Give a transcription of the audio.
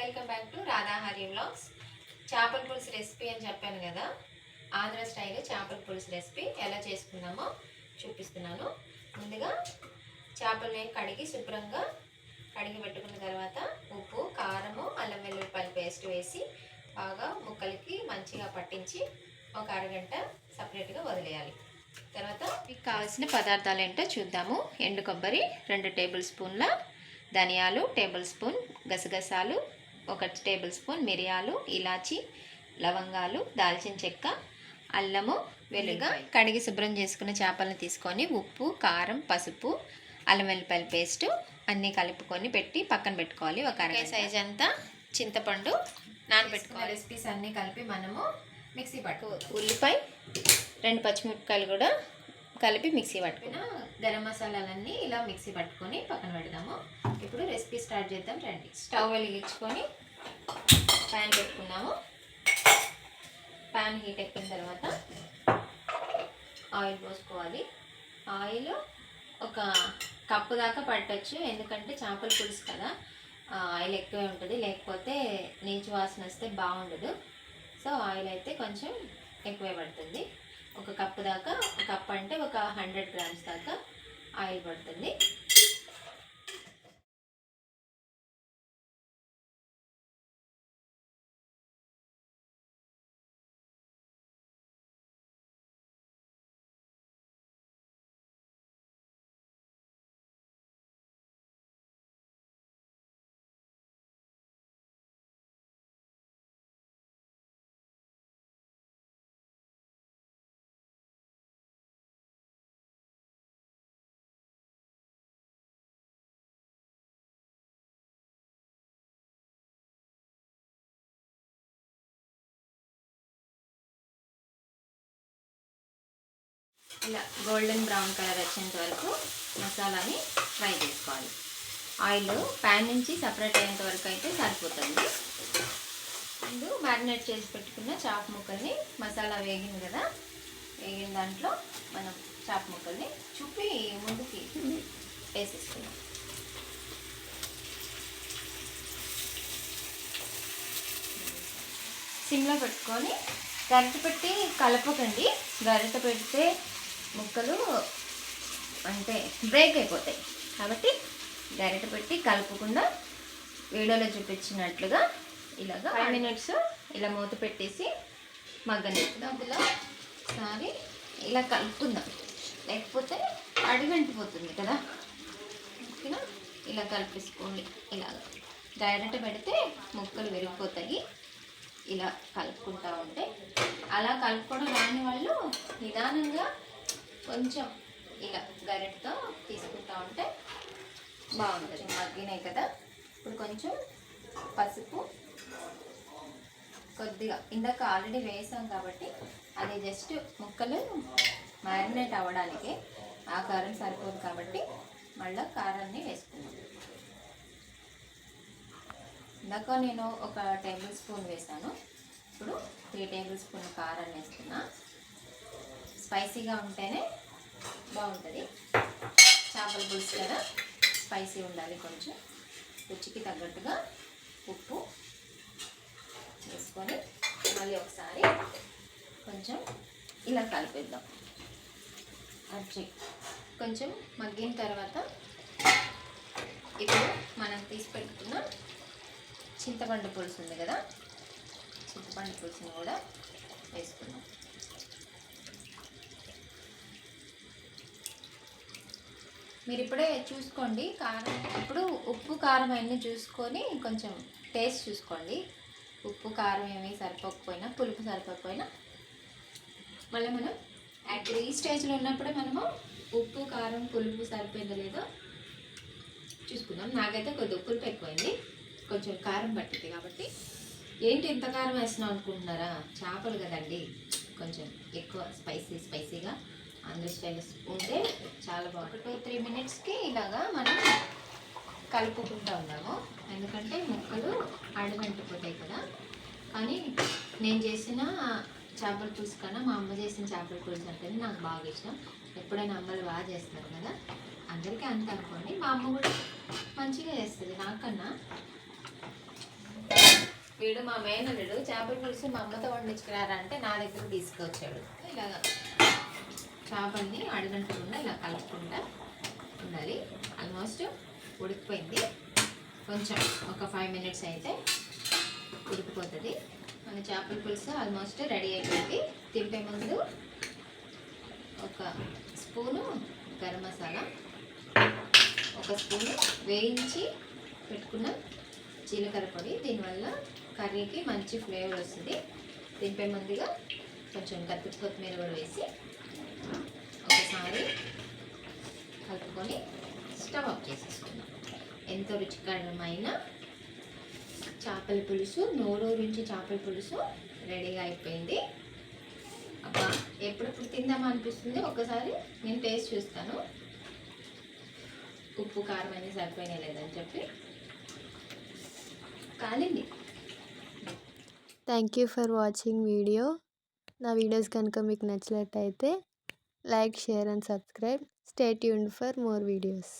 Welcome back to Radhahari blogs చేపల పులుసు recipe అని చెప్పాను కదా ఆంధ్ర స్టైల్ చేపల పులుసు రెసిపీ ఎలా చేసుకుందామో చూపిస్తున్నాను. ముందుగా చేపలని కడిగి శుభ్రంగా కడిగి పెట్టుకున్న తర్వాత ఉప్పు కారము అల్లం వెల్లుల్లిపాయల పేస్ట్ వేసి బాగా ముక్కలకి మంచిగా పట్టించి ఒక అరగంట సపరేట్గా వదిలేయాలి. తర్వాత మీకు కావాల్సిన పదార్థాలు ఏంటో చూద్దాము. ఎండు కొబ్బరి రెండు టేబుల్ స్పూన్ల ధనియాలు టేబుల్ స్పూన్ గసగసాలు ఒక టేబుల్ స్పూన్ మిరియాలు ఇలాచి లవంగాలు దాల్చిన చెక్క అల్లము వెలుగా కడిగి శుభ్రం చేసుకున్న చేపలను తీసుకొని ఉప్పు కారం పసుపు అల్లం వెల్లిపాయల పేస్ట్ అన్నీ కలుపుకొని పెట్టి పక్కన పెట్టుకోవాలి ఒక అరగంట. సైజ్ అంతా చింతపండు నానబెట్టుకోవాలి. రెసిపీస్ అన్నీ కలిపి మనము మిక్సీ పట్టు ఉల్లిపాయ రెండు పచ్చిమిరపకాయలు కూడా కలిపి మిక్సీ పట్టుకున్న గరం మసాలాలన్నీ ఇలా మిక్సీ పట్టుకొని పక్కన పెడదాము. స్టార్ట్ చేద్దాం రండి. స్టవ్ వెలిగించుకొని ప్యాన్ పెట్టుకున్నాము. ప్యాన్ హీట్ ఎక్కిన తర్వాత ఆయిల్ పోసుకోవాలి. ఆయిల్ ఒక కప్పు దాకా పట్టచ్చు ఎందుకంటే చేపల పులుసు కదా. ఆయిల్ ఎక్కువే ఉంటుంది లేకపోతే నీచు వాసన వస్తే బాగుండదు. సో ఆయిల్ అయితే కొంచెం ఎక్కువే పడుతుంది. ఒక కప్పు దాకా కప్పు కప్ అంటే ఒక హండ్రెడ్ గ్రామ్స్ దాకా ఆయిల్ పడుతుంది. ఇలా గోల్డెన్ బ్రౌన్ కలర్ వచ్చేంత వరకు మసాలాని ఫ్రై చేసుకోవాలి. ఆయిల్ ప్యాన్ నుంచి సపరేట్ అయ్యేంత వరకు అయితే సరిపోతుంది. ముందు మ్యారినేట్ చేసి పెట్టుకున్న చాప్ ముక్కల్ని మసాలా వేగింది కదా వేగిన దాంట్లో మనం చాప్ ముక్కల్ని చూపి ముందుకి వేసేసుకున్నాం సిమ్లో పెట్టుకొని గరిట పెట్టి కలపకండి. గరిట పెడితే ముక్కలు అంటే బ్రేక్ అయిపోతాయి. కాబట్టి గరిట పెట్టి కలపకుండా వీడియోలో చూపించినట్లుగా ఇలాగ ఫైవ్ మినిట్స్ ఇలా మూత పెట్టేసి మగ్గని అందులో ఒకసారి ఇలా కలుపుకుందాం. లేకపోతే అడుగంటిపోతుంది కదా. ఓకేనా? ఇలా కలిపేసుకోండి. ఇలాగ. డైరెక్ట్ పెడితే ముక్కలు విరిగిపోతాయి. ఇలా కలుపుకుంటా ఉంటే. అలా కలుపుకోవడం రాని వాళ్ళు నిదానంగా కొంచెం ఇలా గరిటతో తీసుకుంటా ఉంటే బాగుంటుంది. మగ్గినాయి కదా. ఇప్పుడు కొంచెం పసుపు కొద్దిగా ఇందాక ఆల్రెడీ వేసాం కాబట్టి అది జస్ట్ ముక్కలు మ్యారినేట్ అవ్వడానికి ఆ కారం సరిపోదు కాబట్టి మళ్ళీ కారాన్ని వేసుకున్నాం ఇందాక నేను ఒక టేబుల్ స్పూన్ వేసాను. ఇప్పుడు త్రీ టేబుల్ స్పూన్ కారాన్ని వేస్తున్నా స్పైసీగా ఉంటేనే బాగుంటుంది. చేపల పులుసు కదా స్పైసీ ఉండాలి కొంచెం. రుచికి తగ్గట్టుగా ఉప్పు వేసుకొని మళ్ళీ ఒకసారి కొంచెం ఇలా కలిపిద్దాం. అచ్చి కొంచెం మగ్గిన తర్వాత ఇప్పుడు మనం తీసి పెట్టుకున్న చింతపండు పులుసు ఉంది కదా చింతపండు పులుసుని కూడా వేసుకున్నాం మీరు ఇప్పుడే చూసుకోండి. కారం ఇప్పుడు ఉప్పు కారం అన్నీ చూసుకొని కొంచెం టేస్ట్ చూసుకోండి. ఉప్పు కారం ఏమీ సరిపోకపోయినా పులుపు సరిపోకపోయినా మళ్ళీ మనం అట్ ఈ స్టేజ్లో ఉన్నప్పుడే మనము ఉప్పు కారం పులుపు సరిపోయిందో లేదో చూసుకుందాం. నాకైతే కొద్ది పులుపు ఎక్కువైంది. కొంచెం కారం పట్టింది కాబట్టి. ఏంటి ఎంత కారం వేస్తున్నాం అనుకుంటున్నారా? చేపలు కదండి. కొంచెం ఎక్కువ స్పైసీ స్పైసీగా. స్టైల్ ఉంటే చాలా బాగుంటుంది. టూ త్రీ మినిట్స్కి ఇలాగా మనం కలుపుకుంటూ ఉన్నాము. ఎందుకంటే ముక్కలు అడుగంటిపోతాయి కదా. కానీ నేను చేసిన చేపల పులుసు కన్నా మా అమ్మ చేసిన చేపల పులుసు అంటేనే నాకు బాగా ఇష్టం. ఎప్పుడైనా అమ్మలు బాగా చేస్తారు కదా. అందరికీ అంత అనుకోండి. మా అమ్మ కూడా మంచిగా చేస్తుంది నాకన్నా. వీడు మా మేనల్లుడు చేపల పులుసు మా అమ్మతో వండించుకురారా అంటే నా దగ్గర తీసుకొచ్చాడు. ఇలాగ. చేపల్ని అడిగంటకుండా ఇలా కలపకుండా ఉండాలి. ఆల్మోస్ట్ ఉడికిపోయింది. కొంచెం ఒక ఫైవ్ మినిట్స్ అయితే ఉడికిపోతుంది. మన చేపల పులుసు ఆల్మోస్ట్ రెడీ అయిపోయింది. తింపే ముందు ఒక స్పూను గరం మసాలా ఒక స్పూను వేయించి పెట్టుకున్న జీలకర్ర పొడి. దీనివల్ల కర్రీకి మంచి ఫ్లేవర్ వస్తుంది. దింపే ముందుగా కొంచెం కత్తి కొత్తిమీర కూడా వేసి ఒకసారి కలుపుకొని స్టవ్ ఆఫ్ చేసేసుకున్నాం ఎంతో రుచికరమైన చేపల పులుసు నోరూరించి చేపల పులుసు రెడీగా అయిపోయింది. అబ్బా ఎప్పుడెప్పుడు తిందామా అనిపిస్తుంది? ఒకసారి నేను టేస్ట్ చూస్తాను. ఉప్పు కారం అనేది సరిపోయినా లేదని చెప్పి. కాలింది. Thank you for watching video నా వీడియోస్ కనుక మీకు నచ్చినట్టయితే like share and subscribe stay tuned for more videos